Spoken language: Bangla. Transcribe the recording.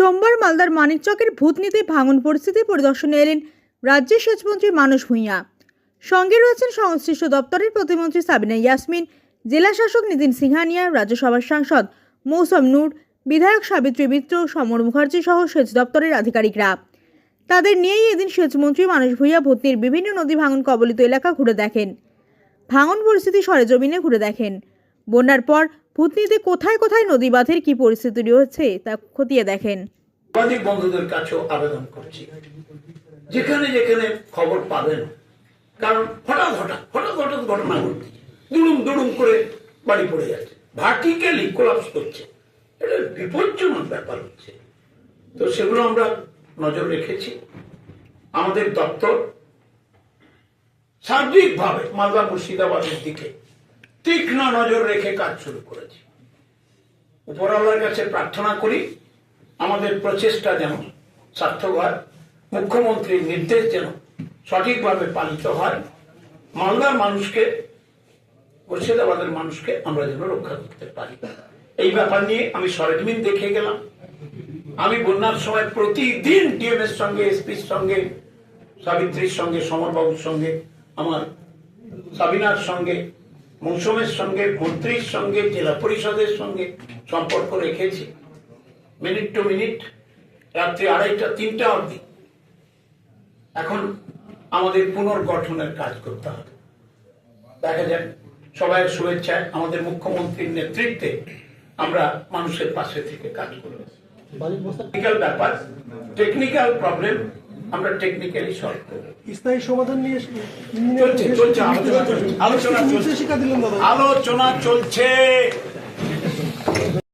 সোমবার মালদার মানিকচকের ভূতনীতি ভাঙন পরিস্থিতি পরিদর্শনে এলেন রাজ্যের সেচমন্ত্রী মানস ভূঁইয়া। সঙ্গে রয়েছেন সংশ্লিষ্ট দপ্তরের প্রতিমন্ত্রী সাবিনা ইয়াসমিন, জেলা শাসক নিতিন সিংহানিয়া, রাজ্যসভার সাংসদ মৌসম নূর, বিধায়ক সাবিত্রী মিত্র, সমর মুখার্জি সহ সেচ দপ্তরের আধিকারিকরা। তাদের নিয়েই এদিন সেচমন্ত্রী মানস ভূঁইয়া ভূতনির বিভিন্ন নদী ভাঙন কবলিত এলাকা ঘুরে দেখেন। ভাঙন পরিস্থিতি সরেজমিনে ঘুরে দেখেন। বন্যার পর ভূতনিতে কোথায় কোথায় নদী বাঁধের কী পরিস্থিতি রয়েছে তা খতিয়ে দেখেন। সাংবাদিক বন্ধুদের কাছেও আবেদন করছি। যেখানে যেখানে খবর পাবেন। কারণ হঠাৎ হঠাৎ হঠাৎ হঠাৎ ঘটনা ঘটছে। দুড়ুম দুড়ুম করে বাড়ি পড়ে যাচ্ছে। ভার্টিক্যালি কোলাপস করছে। এটা বিপজ্জনক ব্যাপার হচ্ছে। তো সেগুলো আমরা নজর রেখেছি। আমাদের দপ্তর সার্বিকভাবে মালদা মুর্শিদাবাদের দিকে তীক্ষ্ণ নজর রেখে কাজ শুরু করেছি। উপরওয়ালার কাছে প্রার্থনা করি, আমাদের প্রচেষ্টা যেন সার্থক হয় মুখ্যমন্ত্রীর নির্দেশ যেন সঠিকভাবে পালিত হয়। মালদার মানুষকে, মুর্শিদাবাদের মানুষকে আমরা যেন রক্ষা করতে পারি। এই ব্যাপার নিয়ে আমি সরেজমিন দেখে গেলাম। আমি বন্যার সময় প্রতিদিন ডিএম এর সঙ্গে, এসপির সঙ্গে, সাবিত্রীর সঙ্গে, সমরবাবুর সঙ্গে, আমার সাবিনার সঙ্গে মৌসুমের সঙ্গে মন্ত্রীর সঙ্গে জেলা পরিষদের সঙ্গে সম্পর্ক রেখেছি। মিনিট টু মিনিট রাত্রি আড়াইটা তিনটা অবধি। এখন আমাদের পুনর্গঠনের কাজ করতে হবে। দেখা যাক সবাই শুভেচ্ছায় আমাদের মুখ্যমন্ত্রীর নেতৃত্বে আমরা মানুষের পাশে থেকে কাজ করব টেকনিক্যাল ব্যাপার টেকনিক্যাল প্রবলেম আমরা টেকনিক্যালি সলভ করব স্থায়ী সমাধান নিয়ে চলছে চলছে আলোচনা চলছে আলোচনা চলছে। আলোচনা চলছে।